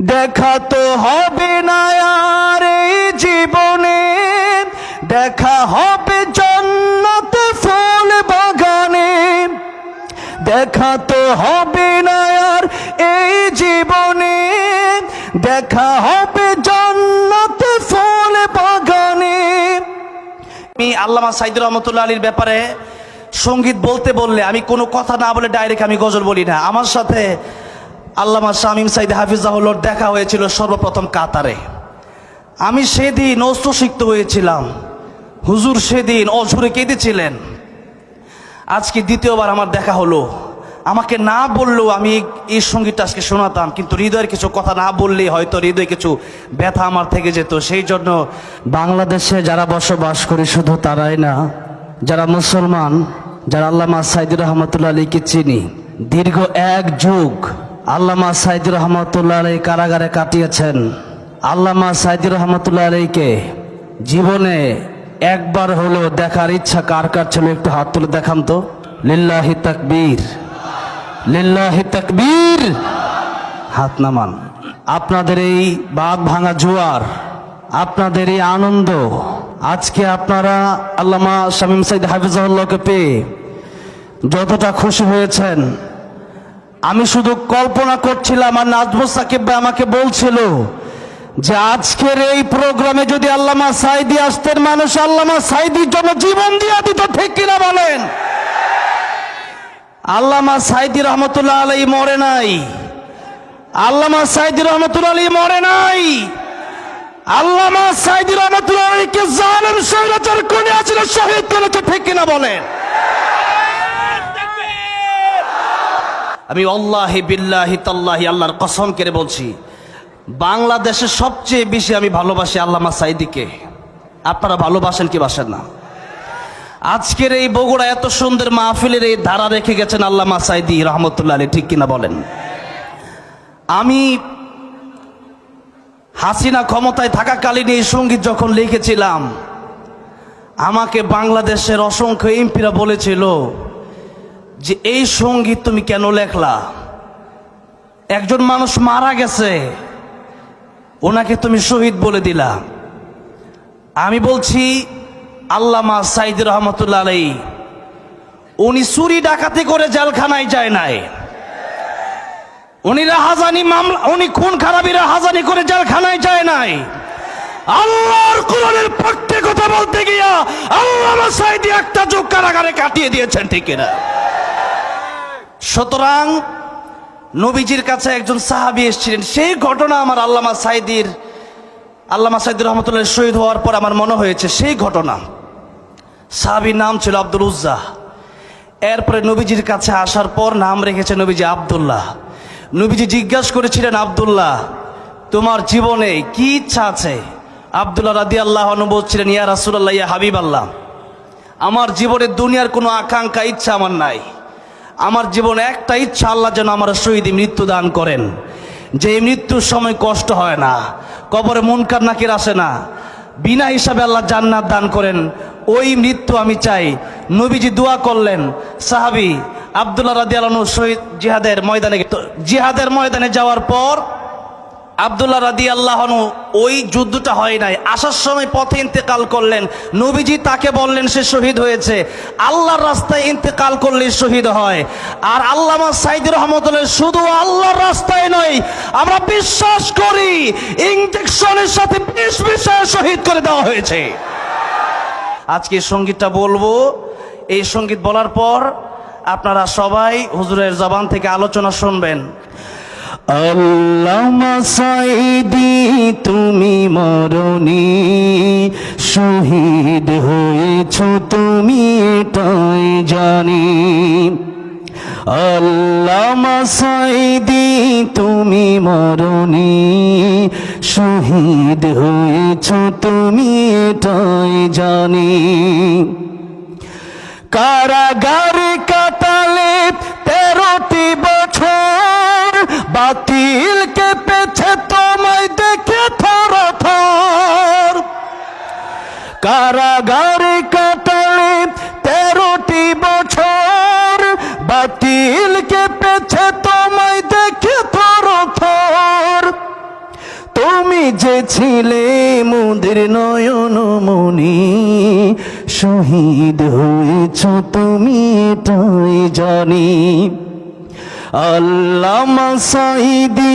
দেখা তো হবে না আর এই জীবনে। দেখা হবে জন্নত ফুল বাগানে। দেখা তো হবে না আর এই জীবনে। দেখা হবে জন্নত ফুল বাগানে। আমি আল্লামা সাইদুর রহমতুল্লাহ আলীর ব্যাপারে সংগীত বলতে বললে আমি কোনো কথা না বলে ডাইরেক্ট আমি গজল বলি না। আমার সাথে আল্লামা শামীম সাইদ হাফিজাহুল্লোর দেখা হয়েছিল সর্বপ্রথম কাতারে। আমি সেদিন অস্ত্রসিক্ত হয়েছিলাম। হুজুর সেদিন অঝুরে কেঁদেছিলেন। আজকে দ্বিতীয়বার আমার দেখা হলো। আমাকে না বললেও আমি এই সঙ্গীতটা আজকে শোনাতাম, কিন্তু হৃদয়ের কিছু কথা না বললেই হয়তো হৃদয়ে কিছু ব্যথা আমার থেকে যেত। সেই জন্য বাংলাদেশে যারা বসবাস করে শুধু তারাই না, যারা মুসলমান, যারা আল্লামা সাইদুর রহমতুল্লাহ আলীকে চিনি, দীর্ঘ এক যুগ আল্লামা সাইদুর রহমতুল্লাহ আলী কারাগারে কাটিয়েছেন। আল্লামা সাইদুর রহমতুল্লাহ আলীকে জীবনে একবার হলো দেখার ইচ্ছা কার কার ছিল একটু হাত তুলে দেখান তো। লিল্লাহি তাকবীর। লিল্লাহি তাকবীর। হাত নামান। আপনাদের এই বাঘ ভাঙা জোয়ার, আপনাদের এই আনন্দ, আজকে আপনারা আল্লামা শামীম সাইদ হাফিজাহুল্লাহকে পেয়ে যতটা খুশি হয়েছেন আমি শুধু কল্পনা করছিলাম আর নাজমু সাকিব ভাই আমাকে বলছিল যে আজকের এই প্রোগ্রামে যদি আল্লামা সাইদি আসতেন, মানুষ আল্লামা সাইদির জন্য জীবন দিয়ে দিত, ঠিক কিনা বলেন? আল্লামা সাইদি রহমতুল্লাহ আলাই মরে নাই। আল্লামা সাইদি রহমতুল্লাহ আলী মরে নাই। আল্লামা সাইদি রহমতুল্লাহ আলীকে জালেম স্বৈরাচার কোনে আছিল শহীদ করেছে, ঠিক কিনা বলেন? আমি অল্লাহি বিল্লাহি তাল্লাহি আল্লাহর কসম করে বলছি, বাংলাদেশে সবচেয়ে বেশি আমি ভালোবাসি আল্লামা সাইদিকে। আপনারা ভালোবাসেন কি বাসেন না? আজকের এই বগুড়া এত সুন্দর মাহফিলের এই ধারা রেখে গেছেন আল্লামা সাইদি রহমতুল্লাহ আলী ঠিক কিনা বলেন? আমি হাসিনা ক্ষমতায় থাকাকালীন এই সংগীত যখন লিখেছিলাম, আমাকে বাংলাদেশের অসংখ্য এমপিরা বলেছিল যে এই সংগীত তুমি কেন লেখলা? একজন মানুষ মারা গেছে। ওনাকে তুমি শহীদ বলে দিলা। আমি বলছি, আল্লামা সাইদ রহমতুল্লাহ আলাই, উনি চুরি ডাকাতি করে জেলখানায় যায় নাই। উনি রাহাজানি মামলা, উনি খুন খারাপি রাহাজানি করে জেলখানায় যায় নাই। আল্লাহর কোরআনের পক্ষে কথা বলতে গিয়া আল্লামা সাইদি একটা যুগ কারাগারে কাটিয়ে দিয়েছেন, ঠিক কিনা? সুতরাং নবীজির কাছে একজন সাহাবি এসেছিলেন। সেই ঘটনা আমার আল্লামা সাইদির, আল্লামা সাইদুর রহমতুল্লাহ শহীদ হওয়ার পর আমার মনে হয়েছে, সেই ঘটনা। সাহাবির নাম ছিল আব্দুল উজ্জা। এরপরে নবীজির কাছে আসার পর নাম রেখেছে নবীজি আবদুল্লাহ। নবীজি জিজ্ঞাসা করেছিলেন, আবদুল্লাহ, তোমার জীবনে কি ইচ্ছা আছে? আবদুল্লাহ রাদি আল্লাহ বলছিলেন, ইয়া রাসুল্লাহ ইয়া হাবিব আল্লাহ আমার জীবনে দুনিয়ার কোনো আকাঙ্ক্ষা, ইচ্ছা আমার নাই। আমার জীবনে একটা ইচ্ছা আল্লাহ যেন আমার শহীদ মৃত্যু দান করেন। যে মৃত্যুর সময় কষ্ট হয় না, কবরে মনকার নাকির আসে না। বিনা হিসাবে আল্লাহ জান্নাত দান করেন। ওই মৃত্যু আমি চাই। নবীজি দোয়া করলেন, সাহাবি আবদুল্লাহ রাদিয়ালানু শহীদ জিহাদের ময়দানে জিহাদের ময়দানে যাওয়ার পর আবদুল্লাহ রাদি আল্লাহনু ওই যুদ্ধটা হয় নাই। আসার সময় পথে ইন্তেকাল করলেন। নবীজি তাকে বললেন, সে শহীদ হয়েছে। আল্লাহর রাস্তায় ইন্তেকাল করলে শহীদ হয়। আর আল্লামা সাইদুর রহমতুল্লাহ শুধু আল্লাহর রাস্তায় নয়, আমরা বিশ্বাস করি ইঞ্জেকশনের সাথে বিষ বিষয়ে শহীদ করে দেওয়া হয়েছে। আজকে সঙ্গীতটা বলব। এই সংগীত বলার পর আপনারা সবাই হুজুরের জবান থেকে আলোচনা শুনবেন। আল্লামা সাইদি তুমি মরণি। শহীদ হয়েছ তুমি, এটাই জানি। আল্লামা সাইদি তুমি মরণি। শহীদ হয়েছ তুমি, এটাই জানি। কারাগারে কাটালে কারাগারে কাটালে তেরোটি বছর। বাতিল কে কেঁপেছে তোমায় দেখে থর। তুমি যে ছিলে মুদের নয়ন মনি শহীদ হয়েছ তুমি এটাই জানি। আল্লামা সাইদি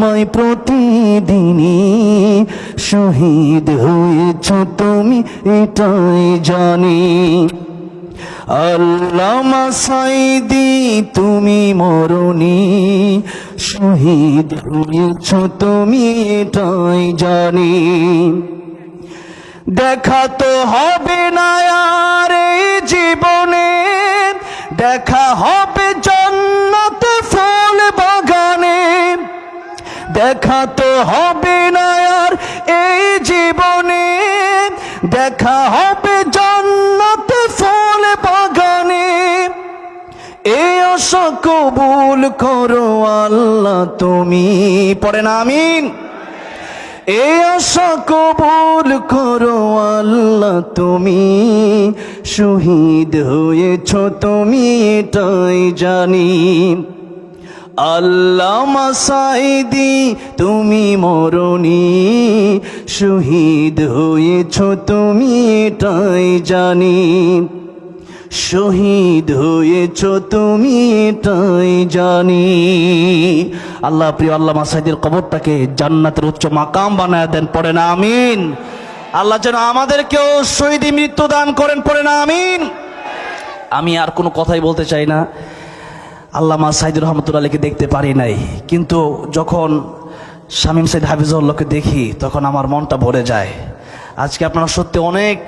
তোমায় প্রতিদিনই শহীদ হয়েছ তুমি, এটাই জানি। আল্লামা সাইদি, তুমি মরণি, শহীদ হয়েছ তুমি, এটাই জানি। দেখা তো হবে না আর জীবনে, দেখা হবে দেখা তো হবে না আর এই জীবনে। দেখা হবে জন্নত ফুল বাগানে। এই আশা কবুল করো আল্লাহ তুমি। পড়েন আমিন। এই আশা কবুল করো আল্লাহ তুমি। শহীদ হয়েছ তুমি, এটাই জানি। আল্লাহ সাইদি তুমি মরণি। শহীদ হয়েছ তুমি, এটাই জানি। শহীদ হয়েছ তুমি, এটাই জানি। আল্লাহ প্রিয় আল্লাহ মাসাইদের কবরটাকে জান্নাতের উচ্চ মাকাম বানায় দেন, পড়ে না, আমিন। আল্লাহ যেন আমাদেরকেও শহীদি মৃত্যু দান করেন, পড়ে না, আমিন। আমি আর কোনো কথাই বলতে চাই না। আল্লামা সাইদুর রহমতুল্লাহ আলীকে দেখতে পারি নাই। কিন্তু যখন শামীম সাইদ হাফিজুল্লাহকে দেখি, তখন আমার মনটা ভরে যায়। আজকে আপনারা সত্যি অনেক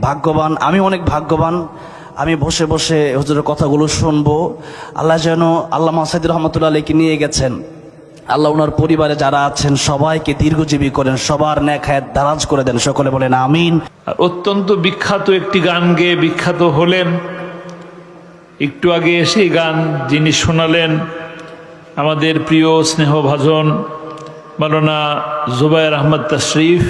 ভাগ্যবান, আমি অনেক ভাগ্যবান। আমি বসে বসে হুজুরের কথাগুলো শুনব। আল্লাহ যেন আল্লামা সাইদুর রহমতুল্লাহ আলীকে নিয়ে গেছেন। আল্লাহ ওনার পরিবারে যারা আছেন, সবাইকে দীর্ঘজীবী করেন, সবার ন্যাক হায়াত দারাজ করে দেন। সকলে বলেন, আমিন। অত্যন্ত বিখ্যাত একটি গান গেয়ে বিখ্যাত হলেন একটু আগে এসে গান যিনি শোনালেন আমাদের প্রিয় স্নেহভাজন মালানা জুবায়ের আহমদ তশরিফ